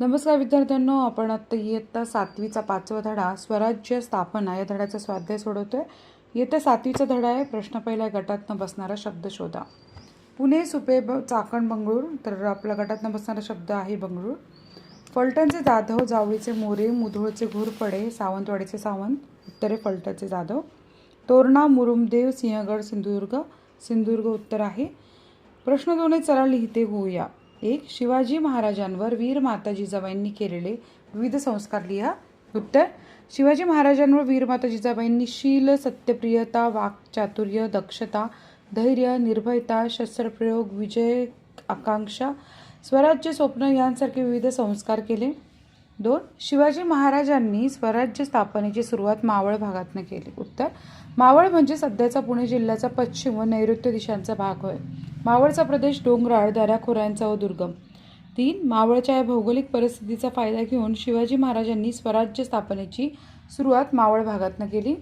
नमस्कार विद्यार्थ्यांनो आपण आत्ता इयत्ता सातवीचा पाचवा धडा स्वराज्य स्थापना या धड्याचा स्वाध्याय सोडवतोय. इयत्ता सातवीचा धडा आहे प्रश्न पहिल्या गटातनं बसणारा शब्द शोधा. पुणे सुपे ब चाकण बंगळूर तर आपला गटातनं बसणारा शब्द आहे बंगळूर. फलटणचे जाधव जावळीचे मोरे मुधोळचे घोरपडे सावंतवाडीचे सावंत उत्तरे फलटणचे जाधव. तोरणा मुरुमदेव सिंहगड सिंधुदुर्ग सिंधुदुर्ग उत्तर आहे. प्रश्न दोन्ही चला लिहिते होऊया. एक शिवाजी महाराजांवर वीर माता जिजाबाईंनी केलेले विविध संस्कार लिहा. उत्तर शिवाजी महाराजांवर वीर माता जिजाबाईंनी शील सत्यप्रियता वाक्चातुर्य दक्षता धैर्य निर्भयता शस्त्रप्रयोग विजय आकांक्षा स्वराज्य स्वप्न यांसारखे विविध संस्कार केले. दोन शिवाजी महाराजांनी स्वराज्य स्थापनेची सुरुवात मावळ भागातनं केली. उत्तर मावळ म्हणजे सध्याचा पुणे जिल्ह्याचा पश्चिम व नैऋत्य दिशांचा भाग होय. मावळचा प्रदेश डोंगराळ दऱ्याखोऱ्यांचा व दुर्गम. तीन मावळच्या या भौगोलिक परिस्थितीचा फायदा घेऊन शिवाजी महाराजांनी स्वराज्य स्थापनेची सुरुवात मावळ भागातनं केली.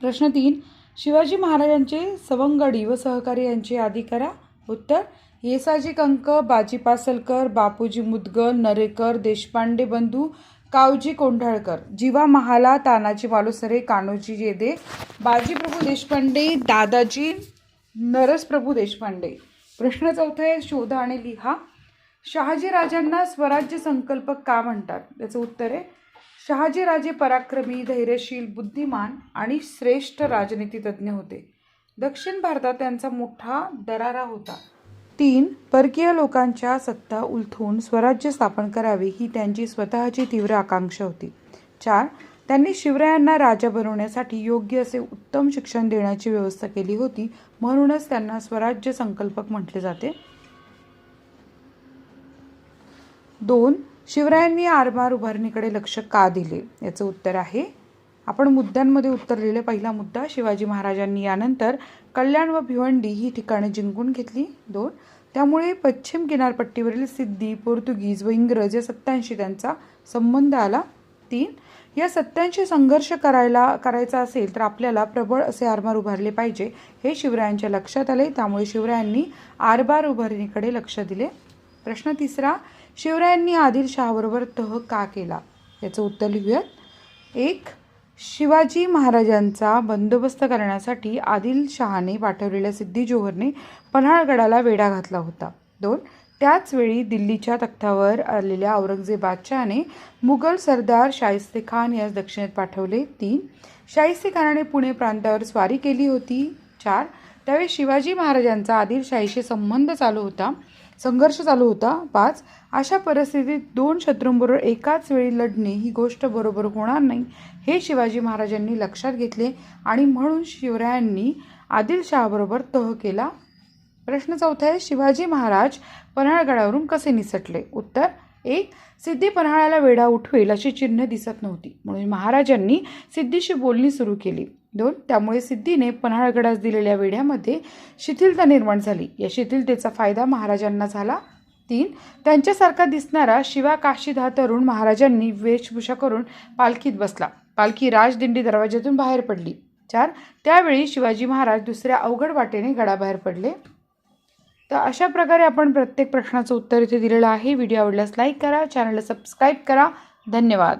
प्रश्न तीन शिवाजी महाराजांचे सवंगडी व सहकारी यांची यादी करा. उत्तर येसाजी कंक बाजी पासलकर बापूजी मुदगल नरेकर देशपांडे बंधू कावजी कोंढाळकर जीवा महाला तानाजी मालुसरे कान्होजी येदे बाजीप्रभू देशपांडे दादाजी नरस प्रभू देशपांडे. प्रश्न चौथा आहे शोधा आणि लिहा. शहाजी राजांना स्वराज्य संकल्पक का म्हणतात? त्याचं उत्तर आहे शहाजीराजे पराक्रमी धैर्यशील बुद्धिमान आणि श्रेष्ठ राजनीतितज्ञ होते. दक्षिण भारतात त्यांचा मोठा दरारा होता. तीन परकीय लोकांच्या सत्ता उलथून स्वराज्य स्थापन करावे ही त्यांची स्वतःची तीव्र आकांक्षा होती. चार त्यांनी शिवरायांना राजा बनवण्यासाठी योग्य असे उत्तम शिक्षण देण्याची व्यवस्था केली होती म्हणूनच त्यांना स्वराज्य संकल्पक म्हटले जाते. दोन शिवरायांनी आरमार उभारणीकडे लक्ष का दिले? याचं उत्तर आहे. आपण मुद्द्यांमध्ये उत्तर लिहिले पहिला मुद्दा शिवाजी महाराजांनी यानंतर कल्याण व भिवंडी ही ठिकाणे जिंकून घेतली. दोन त्यामुळे पश्चिम किनारपट्टीवरील सिद्धी पोर्तुगीज व इंग्रज या सत्तांशी त्यांचा संबंध आला. तीन. या सत्यांशी संघर्ष करायला करायचा असेल तर आपल्याला प्रबळ असे आरमार उभारले पाहिजे. हे शिवरायांच्या लक्षात आले. त्यामुळे शिवरायांनी आरबार उभारणीकडे लक्ष दिले. प्रश्न तिसरा शिवरायांनी आदिलशहाबरोबर तह का केला? याचं उत्तर लिहूयात. एक शिवाजी महाराजांचा बंदोबस्त करण्यासाठी आदिलशहाने पाठवलेल्या सिद्धी जोहरने पन्हाळगडाला वेढा घातला होता. दोन त्याचवेळी दिल्लीच्या तख्तावर आलेल्या औरंगजेबादशहाने मुघल सरदार शाहिस्ते खान यास दक्षिणेत पाठवले. तीन. शाहिस्ते खानाने पुणे प्रांतावर स्वारी केली होती. चार. त्यावेळी शिवाजी महाराजांचा आदिलशाहीशी संबंध चालू होता. संघर्ष चालू होता. पाच. अशा परिस्थितीत दोन शत्रूंबरोबर एकाच वेळी लढणे ही गोष्ट बरोबर होणार नाही हे शिवाजी महाराजांनी लक्षात घेतले आणि म्हणून शिवरायांनी आदिलशहाबरोबर तह केला. प्रश्न चौथा आहे शिवाजी महाराज पन्हाळगडावरून कसे निसटले? उत्तर एक सिद्धी पन्हाळ्याला वेढा उठवेल अशी चिन्ह दिसत नव्हती. म्हणून महाराजांनी सिद्धीशी बोलणी सुरू केली. दोन त्यामुळे सिद्धीने पन्हाळगडास दिलेल्या वेढ्यामध्ये शिथिलता निर्माण झाली. या शिथिलतेचा फायदा महाराजांना झाला. तीन त्यांच्यासारखा दिसणारा शिवा काशीधा तरुण महाराजांनी वेशभूषा करून पालखीत बसला. पालखी राजदिंडी दरवाज्यातून बाहेर पडली. चार त्यावेळी शिवाजी महाराज दुसऱ्या अवघड वाटेने गडाबाहेर पडले. तर अशा प्रकारे आपण प्रत्येक प्रश्नाचं उत्तर इथे दिलेलं आहे. व्हिडिओ आवडल्यास लाईक करा चॅनलला सबस्क्राईब करा. धन्यवाद.